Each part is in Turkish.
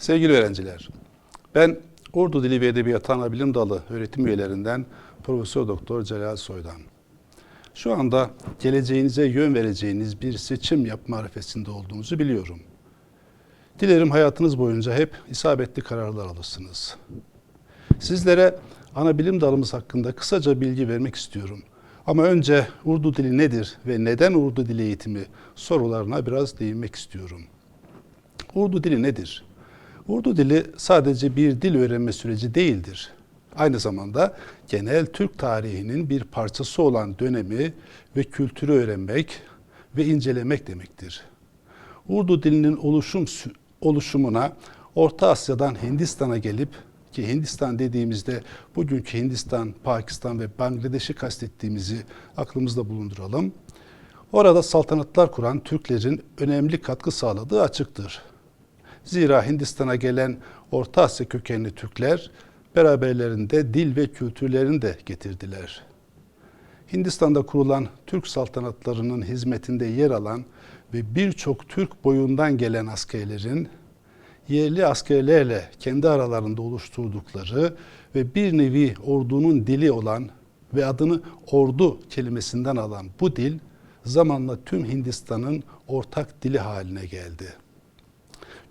Sevgili öğrenciler, ben Ordu Dili ve Edebiyatı Anabilim Dalı öğretim üyelerinden Profesör Doktor Celal Soydan. Şu anda geleceğinize yön vereceğiniz bir seçim yapma arifesinde olduğunuzu biliyorum. Dilerim hayatınız boyunca hep isabetli kararlar alırsınız. Sizlere ana bilim dalımız hakkında kısaca bilgi vermek istiyorum. Ama önce Urdu dili nedir ve neden Urdu dili eğitimi sorularına biraz değinmek istiyorum. Urdu dili nedir? Urdu dili sadece bir dil öğrenme süreci değildir. Aynı zamanda genel Türk tarihinin bir parçası olan dönemi ve kültürü öğrenmek ve incelemek demektir. Urdu dilinin oluşum oluşumuna Orta Asya'dan Hindistan'a gelip ki Hindistan dediğimizde bugünkü Hindistan, Pakistan ve Bangladeş'i kastettiğimizi aklımızda bulunduralım. Orada saltanatlar kuran Türklerin önemli katkı sağladığı açıktır. Zira Hindistan'a gelen Orta Asya kökenli Türkler beraberlerinde dil ve kültürlerini de getirdiler. Hindistan'da kurulan Türk saltanatlarının hizmetinde yer alan ve birçok Türk boyundan gelen askerlerin yerli askerlerle kendi aralarında oluşturdukları ve bir nevi ordunun dili olan ve adını ordu kelimesinden alan bu dil zamanla tüm Hindistan'ın ortak dili haline geldi.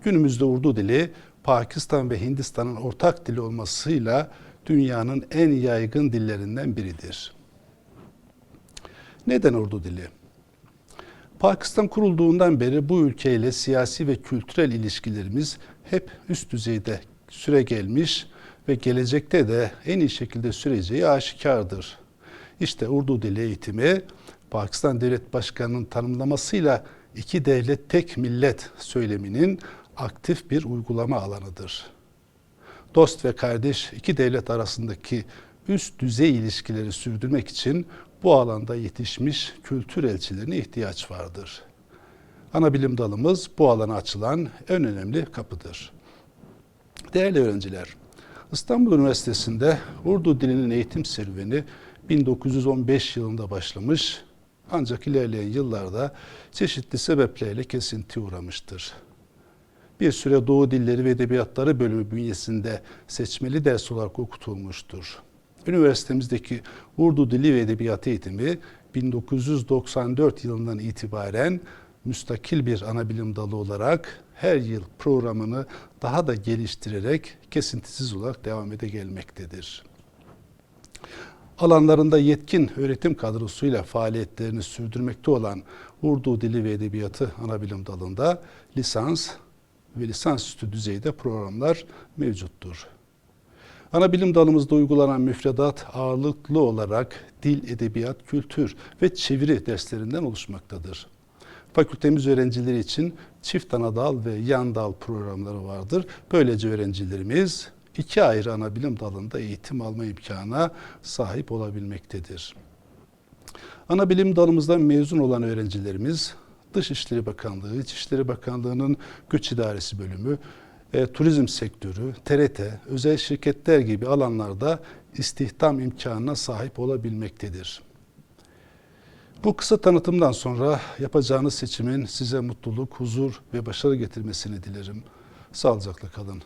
Günümüzde Urdu dili Pakistan ve Hindistan'ın ortak dili olmasıyla dünyanın en yaygın dillerinden biridir. Neden Urdu dili? Pakistan kurulduğundan beri bu ülkeyle siyasi ve kültürel ilişkilerimiz hep üst düzeyde süre gelmiş ve gelecekte de en iyi şekilde süreceği aşikardır. İşte Urdu dili eğitimi Pakistan Devlet Başkanı'nın tanımlamasıyla iki devlet tek millet söyleminin aktif bir uygulama alanıdır. Dost ve kardeş iki devlet arasındaki üst düzey ilişkileri sürdürmek için bu alanda yetişmiş kültür elçilerine ihtiyaç vardır. Ana bilim dalımız bu alana açılan en önemli kapıdır. Değerli öğrenciler, İstanbul Üniversitesi'nde Urdu dilinin eğitim serüveni 1915 yılında başlamış ancak ilerleyen yıllarda çeşitli sebeplerle kesinti uğramıştır. Bir süre Doğu Dilleri ve Edebiyatları bölümü bünyesinde seçmeli ders olarak okutulmuştur. Üniversitemizdeki Urdu Dili ve Edebiyatı eğitimi 1994 yılından itibaren müstakil bir ana bilim dalı olarak her yıl programını daha da geliştirerek kesintisiz olarak devam ede gelmektedir. Alanlarında yetkin öğretim kadrosuyla faaliyetlerini sürdürmekte olan Urdu Dili ve Edebiyatı ana bilim dalında lisans ve lisansüstü düzeyde programlar mevcuttur. Ana bilim dalımızda uygulanan müfredat ağırlıklı olarak dil, edebiyat, kültür ve çeviri derslerinden oluşmaktadır. Fakültemiz öğrencileri için çift ana dal ve yan dal programları vardır. Böylece öğrencilerimiz iki ayrı ana bilim dalında eğitim alma imkanına sahip olabilmektedir. Ana bilim dalımızdan mezun olan öğrencilerimiz Dışişleri Bakanlığı, İçişleri Bakanlığı'nın Göç İdaresi Bölümü, e, turizm sektörü, TRT, özel şirketler gibi alanlarda istihdam imkanına sahip olabilmektedir. Bu kısa tanıtımdan sonra yapacağınız seçimin size mutluluk, huzur ve başarı getirmesini dilerim. Sağlıcakla kalın.